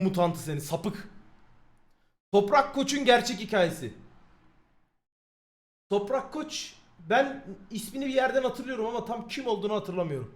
mutantı seni sapık. Toprak Koç'un gerçek hikayesi. Toprak Koç ben ismini bir yerden hatırlıyorum ama tam kim olduğunu hatırlamıyorum.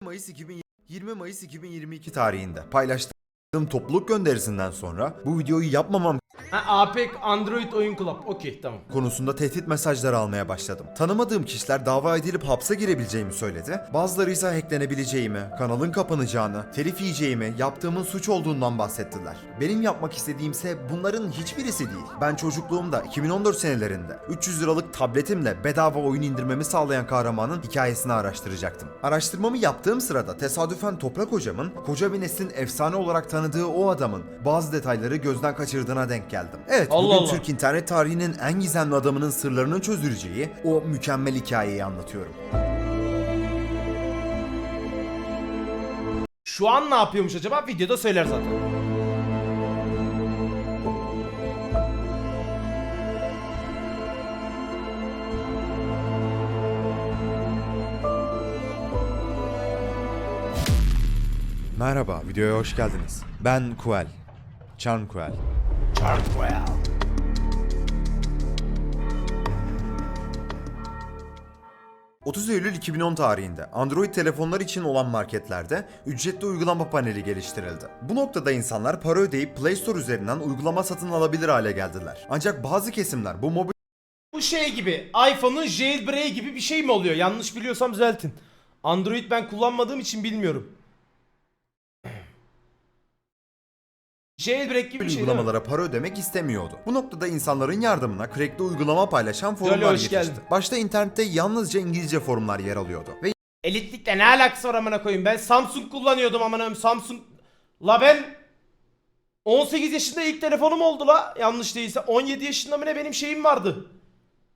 Mayıs 2000 20 Mayıs 2022 tarihinde paylaştığım topluluk gönderisinden sonra bu videoyu yapmamam Ha APEC Android Oyun Club. Okey tamam. konusunda tehdit mesajları almaya başladım. Tanımadığım kişiler dava edilip hapse girebileceğimi söyledi. Bazıları ise hacklenebileceğimi, kanalın kapanacağını, telif yiyeceğimi, yaptığımın suç olduğundan bahsettiler. Benim yapmak istediğimse bunların hiçbirisi değil. Ben çocukluğumda 2014 senelerinde 300 liralık tabletimle bedava oyun indirmemi sağlayan kahramanın hikayesini araştıracaktım. Araştırmamı yaptığım sırada tesadüfen Toprak hocamın koca bir neslin efsane olarak tanıdığı o adamın bazı detayları gözden kaçırdığına denk geldim. Evet Allah bugün Allah. Türk internet tarihinin en gizemli adamının sırlarının çözüleceği o mükemmel hikayeyi anlatıyorum. Şu an ne yapıyormuş acaba? Videoda söyler zaten. Merhaba, videoya hoş geldiniz. Ben Kuel. Charm Kuel. Chartwell. ...30 Eylül 2010 tarihinde Android telefonlar için olan marketlerde ücretli uygulama paneli geliştirildi. Bu noktada insanlar para ödeyip Play Store üzerinden uygulama satın alabilir hale geldiler. Ancak bazı kesimler bu mobil Bu şey gibi iPhone'un jailbreak gibi bir şey mi oluyor? Yanlış biliyorsam düzeltin. Android ben kullanmadığım için bilmiyorum. Jailbreak gibi bir şey değil mi? uygulamalara para ödemek istemiyordu. Bu noktada insanların yardımına crackli uygulama paylaşan forumlar hoş yetişti. geldin. Başta internette yalnızca İngilizce forumlar yer alıyordu. Ve Elitlikle ne alakası var amına koyayım? Ben Samsung kullanıyordum amına koyayım. Samsung. La ben 18 yaşında ilk telefonum oldu la. Yanlış değilse 17 yaşında mı ne benim şeyim vardı.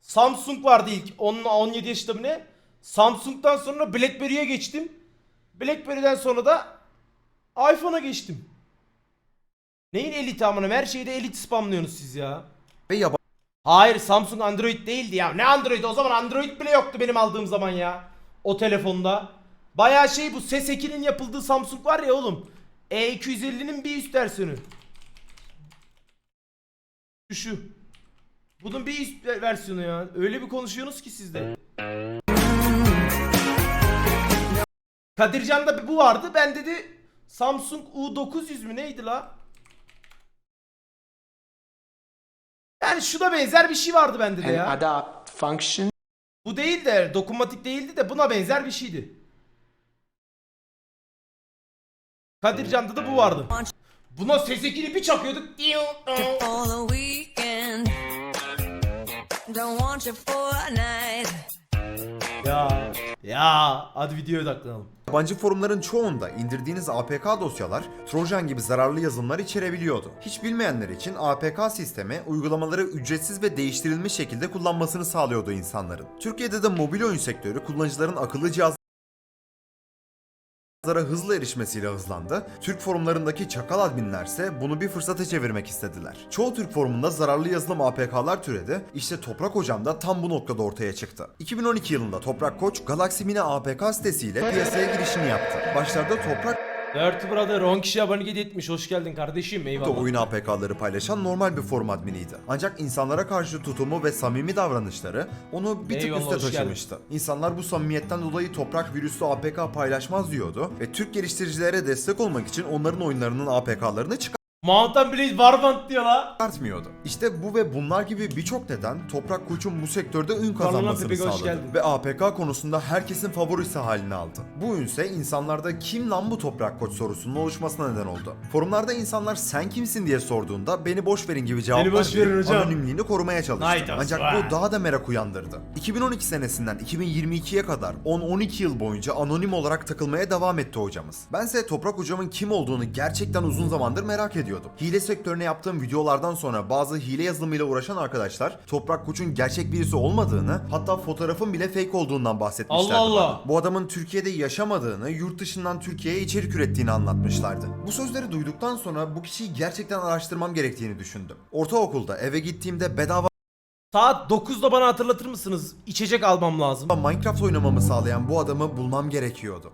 Samsung vardı ilk. 10 17 yaşında mı ne? Samsung'dan sonra BlackBerry'e geçtim. BlackBerry'den sonra da iPhone'a geçtim. Neyin eliti amına? Her şeyde elit spamlıyorsunuz siz ya. ve yabancı Hayır Samsung Android değildi ya. Ne Android? O zaman Android bile yoktu benim aldığım zaman ya. O telefonda. Bayağı şey bu S2'nin yapıldığı Samsung var ya oğlum. E250'nin bir üst versiyonu. Şu şu. Bunun bir üst versiyonu ya. Öyle bir konuşuyorsunuz ki sizde. Kadircan'da bu vardı. Ben dedi Samsung U900 mü neydi la? Yani şuna benzer bir şey vardı bende de ya. adapt function Bu değil de dokunmatik değildi de buna benzer bir şeydi. Kadircan'da da bu vardı. Buna ses ekini bir çakıyorduk. for the weekend. Don't want you for a night. Ya ya hadi videoya odaklanalım. Yabancı forumların çoğunda indirdiğiniz APK dosyalar Trojan gibi zararlı yazılımlar içerebiliyordu. Hiç bilmeyenler için APK sistemi uygulamaları ücretsiz ve değiştirilmiş şekilde kullanmasını sağlıyordu insanların. Türkiye'de de mobil oyun sektörü kullanıcıların akıllı cihaz cihazlara hızlı erişmesiyle hızlandı. Türk forumlarındaki çakal adminlerse bunu bir fırsata çevirmek istediler. Çoğu Türk forumunda zararlı yazılım APK'lar türedi. İşte Toprak Hocam da tam bu noktada ortaya çıktı. 2012 yılında Toprak Koç Galaxy Mini APK sitesiyle piyasaya girişini yaptı. Başlarda Toprak Dirty Brother 10 kişi abone etmiş. Hoş geldin kardeşim. da Eyvallah. oyun APK'ları paylaşan normal bir forum adminiydi. Ancak insanlara karşı tutumu ve samimi davranışları onu bir tık Eyvallah, üste hoş taşımıştı. İnsanlar bu samimiyetten dolayı toprak virüslü APK paylaşmaz diyordu ve Türk geliştiricilere destek olmak için onların oyunlarının APK'larını Mountain Blade Warband diyor la. çıkartmıyordu. İşte bu ve bunlar gibi birçok neden Toprak Koç'un bu sektörde ün kazanmasını Pepek, hoş sağladı. geldin. Ve APK konusunda herkesin favorisi haline aldı. Bu ünse insanlarda kim lan bu Toprak Koç sorusunun oluşmasına neden oldu. Forumlarda insanlar sen kimsin diye sorduğunda beni boş verin gibi cevaplar boş verin hocam. anonimliğini korumaya çalıştı. Night of Ancak bu daha da merak uyandırdı. 2012 senesinden 2022'ye kadar 10-12 yıl boyunca anonim olarak takılmaya devam etti hocamız. Bense Toprak hocamın kim olduğunu gerçekten uzun zamandır merak ediyordum. Hile sektörüne yaptığım videolardan sonra bazı hile yazılımıyla uğraşan arkadaşlar Toprak Koç'un gerçek birisi olmadığını hatta fotoğrafın bile fake olduğundan bahsetmişlerdi. Allah Allah. bana. Bu adamın Türkiye'de yaşamadığını, yurt dışından Türkiye'ye içerik ürettiğini anlatmışlardı. Bu sözleri duyduktan sonra bu kişiyi gerçekten araştırmam gerektiğini düşündüm. Ortaokulda eve gittiğimde bedava Saat 9'da bana hatırlatır mısınız? İçecek almam lazım. Minecraft oynamamı sağlayan bu adamı bulmam gerekiyordu.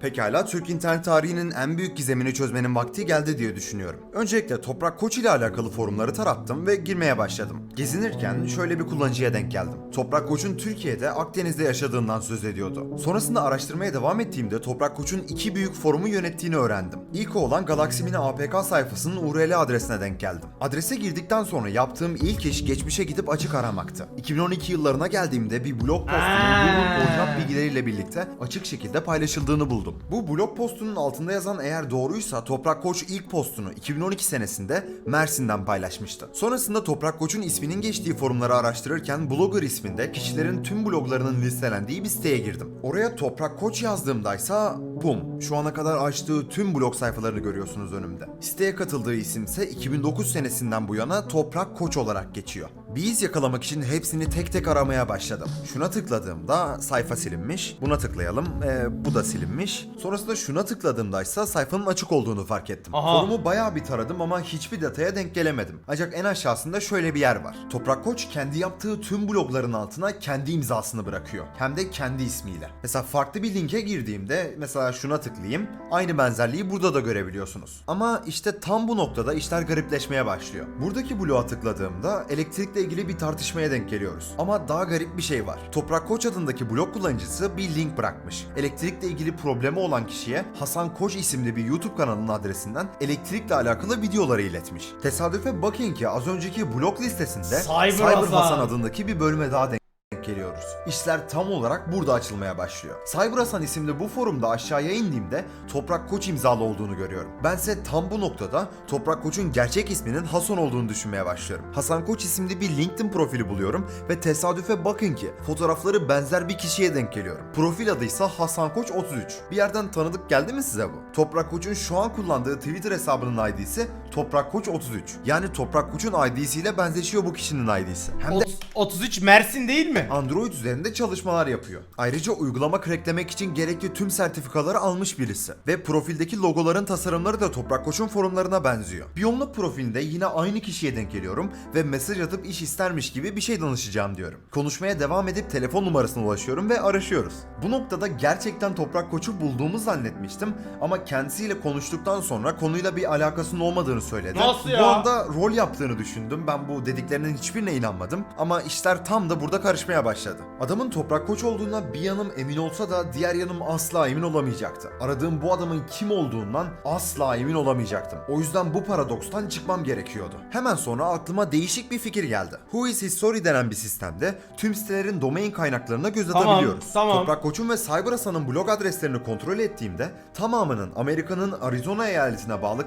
Pekala Türk internet tarihinin en büyük gizemini çözmenin vakti geldi diye düşünüyorum. Öncelikle Toprak Koç ile alakalı forumları tarattım ve girmeye başladım. Gezinirken şöyle bir kullanıcıya denk geldim. Toprak Koç'un Türkiye'de Akdeniz'de yaşadığından söz ediyordu. Sonrasında araştırmaya devam ettiğimde Toprak Koç'un iki büyük forumu yönettiğini öğrendim. İlk olan Galaxy Mini APK sayfasının URL adresine denk geldim. Adrese girdikten sonra yaptığım ilk iş geçmişe gidip açık aramaktı. 2012 yıllarına geldiğimde bir blog postunun Aa. Google koordinat bilgileriyle birlikte açık şekilde paylaşıldığını buldum. Bu blog postunun altında yazan eğer doğruysa Toprak Koç ilk postunu 2012 senesinde Mersin'den paylaşmıştı. Sonrasında Toprak Koç'un isminin geçtiği forumları araştırırken Blogger isminde kişilerin tüm bloglarının listelendiği bir siteye girdim. Oraya Toprak Koç yazdığımdaysa bum şu ana kadar açtığı tüm blog sayfalarını görüyorsunuz önümde. Siteye katıldığı isim ise 2009 senesinden bu yana Toprak Koç olarak geçiyor. Bir iz yakalamak için hepsini tek tek aramaya başladım. Şuna tıkladığımda sayfa silinmiş. Buna tıklayalım. Ee, bu da silinmiş. Sonrasında şuna tıkladığımda ise sayfanın açık olduğunu fark ettim. Aha. Forumu bayağı bir taradım ama hiçbir detaya denk gelemedim. Ancak en aşağısında şöyle bir yer var. Toprak Koç kendi yaptığı tüm blogların altına kendi imzasını bırakıyor. Hem de kendi ismiyle. Mesela farklı bir linke girdiğimde mesela şuna tıklayayım. Aynı benzerliği burada da görebiliyorsunuz. Ama işte tam bu noktada işler garipleşmeye başlıyor. Buradaki bloğa tıkladığımda elektrikle ilgili bir tartışmaya denk geliyoruz. Ama daha garip bir şey var. Toprak Koç adındaki blog kullanıcısı bir link bırakmış. Elektrikle ilgili problemi olan kişiye Hasan Koç isimli bir YouTube kanalının adresinden elektrikle alakalı videoları iletmiş. Tesadüfe bakın ki az önceki blog listesinde Cyber Cyber Hasan. Hasan adındaki bir bölüme daha denk denk geliyoruz. İşler tam olarak burada açılmaya başlıyor. Cyber Hasan isimli bu forumda aşağıya indiğimde Toprak Koç imzalı olduğunu görüyorum. Bense tam bu noktada Toprak Koç'un gerçek isminin Hasan olduğunu düşünmeye başlıyorum. Hasan Koç isimli bir LinkedIn profili buluyorum ve tesadüfe bakın ki fotoğrafları benzer bir kişiye denk geliyorum. Profil adı ise Hasan Koç 33. Bir yerden tanıdık geldi mi size bu? Toprak Koç'un şu an kullandığı Twitter hesabının ID'si Toprak Koç 33. Yani Toprak Koç'un ID'siyle benzeşiyor bu kişinin ID'si. Hem de Ot- 33 Mersin değil mi? Android üzerinde çalışmalar yapıyor. Ayrıca uygulama cracklemek için gerekli tüm sertifikaları almış birisi. Ve profildeki logoların tasarımları da Toprak Koç'un forumlarına benziyor. Biyomluk profilinde yine aynı kişiye denk geliyorum ve mesaj atıp iş istermiş gibi bir şey danışacağım diyorum. Konuşmaya devam edip telefon numarasına ulaşıyorum ve araşıyoruz. Bu noktada gerçekten Toprak Koç'u bulduğumu zannetmiştim ama kendisiyle konuştuktan sonra konuyla bir alakasının olmadığını söyledi. Nasıl ya? Bu anda rol yaptığını düşündüm. Ben bu dediklerinin hiçbirine inanmadım. Ama işler tam da burada karışmaya başladı. Adamın toprak koç olduğuna bir yanım emin olsa da diğer yanım asla emin olamayacaktı. Aradığım bu adamın kim olduğundan asla emin olamayacaktım. O yüzden bu paradokstan çıkmam gerekiyordu. Hemen sonra aklıma değişik bir fikir geldi. Who is History denen bir sistemde tüm sitelerin domain kaynaklarına göz Tamam, atabiliyoruz. tamam. Toprak Koç'un ve Cyber Hasan'ın blog adreslerini kontrol ettiğimde tamamının Amerika'nın Arizona eyaletine bağlı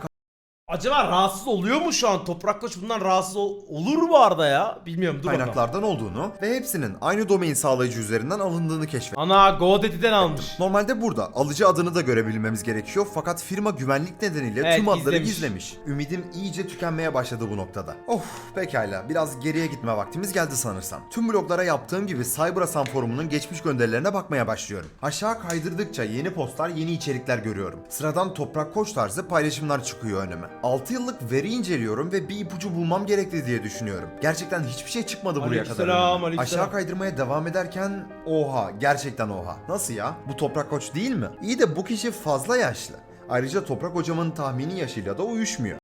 Acaba rahatsız oluyor mu şu an? Toprak Koç bundan rahatsız ol- olur mu Arda ya? Bilmiyorum dur bakalım. kaynaklardan olduğunu ve hepsinin aynı domain sağlayıcı üzerinden alındığını keşfettim. Ana GoDaddy'den almış. Normalde burada alıcı adını da görebilmemiz gerekiyor fakat firma güvenlik nedeniyle Evet, tüm adları gizlemiş. gizlemiş. Ümidim iyice tükenmeye başladı bu noktada. Of pekala biraz geriye gitme vaktimiz geldi sanırsam. Tüm bloglara yaptığım gibi Cyber Hasan forumunun geçmiş gönderilerine bakmaya başlıyorum. Aşağı kaydırdıkça yeni postlar yeni içerikler görüyorum. Sıradan toprak koç tarzı paylaşımlar çıkıyor önüme. 6 yıllık veri inceliyorum ve bir ipucu bulmam gerekli diye düşünüyorum. Gerçekten hiçbir şey çıkmadı buraya kadar. Aleykümselam, önüme. aleykümselam. Aşağı kaydırmaya devam ederken oha gerçekten oha. Nasıl ya? Bu Toprak Koç değil mi? İyi de bu kişi fazla yaşlı. Ayrıca Toprak Hocam'ın tahmini yaşıyla da uyuşmuyor.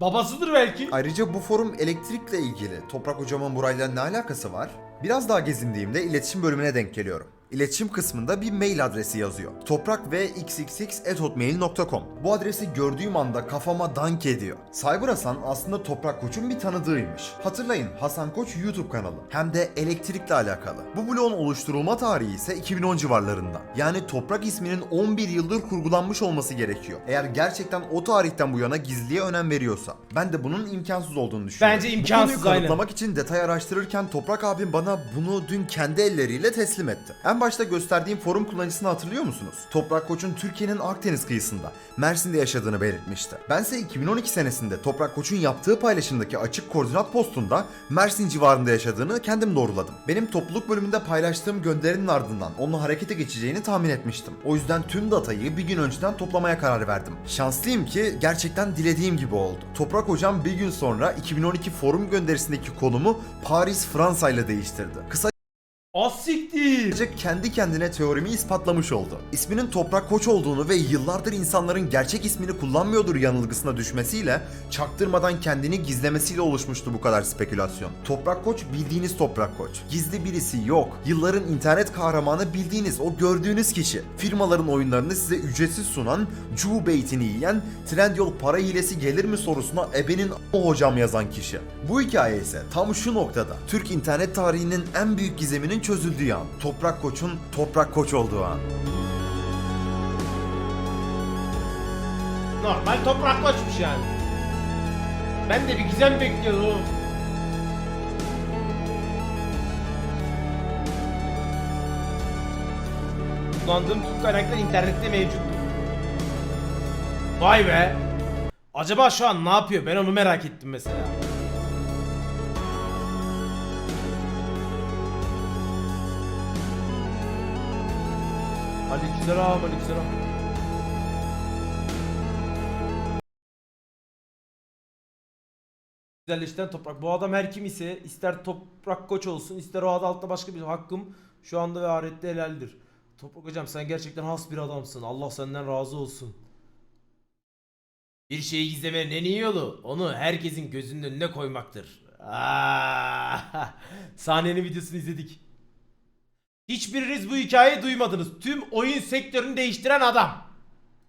Babasıdır belki. Ayrıca bu forum elektrikle ilgili. Toprak Hocam'ın burayla ne alakası var? Biraz daha gezindiğimde iletişim bölümüne denk geliyorum. İletişim kısmında bir mail adresi yazıyor. Toprak ve xxx@hotmail.com. Bu adresi gördüğüm anda kafama dank ediyor. Cyber Hasan aslında Toprak Koç'un bir tanıdığıymış. Hatırlayın Hasan Koç YouTube kanalı. Hem de elektrikle alakalı. Bu bloğun oluşturulma tarihi ise 2010 civarlarında. Yani Toprak isminin 11 yıldır kurgulanmış olması gerekiyor. Eğer gerçekten o tarihten bu yana gizliye önem veriyorsa. Ben de bunun imkansız olduğunu düşünüyorum. Bence Bu imkansız, konuyu aynen. kanıtlamak için detay araştırırken Toprak abim bana bunu dün kendi elleriyle teslim etti. En başta gösterdiğim forum kullanıcısını hatırlıyor musunuz? Toprak Koç'un Türkiye'nin Akdeniz kıyısında, Mersin'de yaşadığını belirtmişti. Bense 2012 senesinde Toprak Koç'un yaptığı paylaşımdaki açık koordinat postunda Mersin civarında yaşadığını kendim doğruladım. Benim topluluk bölümünde paylaştığım gönderinin ardından onunla harekete geçeceğini tahmin etmiştim. O yüzden tüm datayı bir gün önceden toplamaya karar verdim. Şanslıyım ki gerçekten dilediğim gibi oldu. Toprak Hocam bir gün sonra 2012 forum gönderisindeki konumu Paris, Fransa ile değiştirdi. Kısa Az Böylece kendi kendine teorimi ispatlamış oldu. İsminin Toprak Koç olduğunu ve yıllardır insanların gerçek ismini kullanmıyordur yanılgısına düşmesiyle çaktırmadan kendini gizlemesiyle oluşmuştu bu kadar spekülasyon. Toprak Koç bildiğiniz Toprak Koç. Gizli birisi yok. Yılların internet kahramanı bildiğiniz o gördüğünüz kişi. Firmaların oyunlarını size ücretsiz sunan, cu beytini yiyen, Trendyol para hilesi gelir mi sorusuna ebenin o hocam yazan kişi. Bu hikaye ise tam şu noktada. Türk internet tarihinin en büyük gizeminin çözüldüğü an. Toprak Koç'un Toprak Koç olduğu an. Normal toprak koçmuş yani. Ben de bir gizem bekliyordum. Kullandığım tüm kaynaklar internette mevcut. Vay be. Acaba şu an ne yapıyor? Ben onu merak ettim mesela. Aleykümselam, aleykümselam. güzelleştiren toprak. Bu adam her kim ise ister toprak koç olsun ister o adı altta başka bir hakkım şu anda ve ahirette helaldir. Toprak hocam sen gerçekten has bir adamsın. Allah senden razı olsun. Bir şeyi gizlemenin en iyi yolu onu herkesin gözünün önüne koymaktır. Aa, sahnenin videosunu izledik. Hiçbiriniz bu hikayeyi duymadınız. Tüm oyun sektörünü değiştiren adam.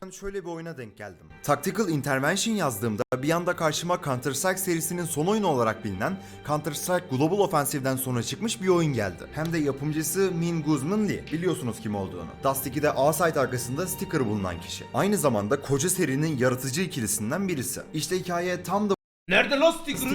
Ben şöyle bir oyuna denk geldim. Tactical Intervention yazdığımda bir anda karşıma Counter-Strike serisinin son oyunu olarak bilinen Counter-Strike Global Offensive'den sonra çıkmış bir oyun geldi. Hem de yapımcısı Min Guzman Lee. Biliyorsunuz kim olduğunu. Dust 2'de A-Site arkasında sticker bulunan kişi. Aynı zamanda koca serinin yaratıcı ikilisinden birisi. İşte hikaye tam da Nerede lan sticker'ı?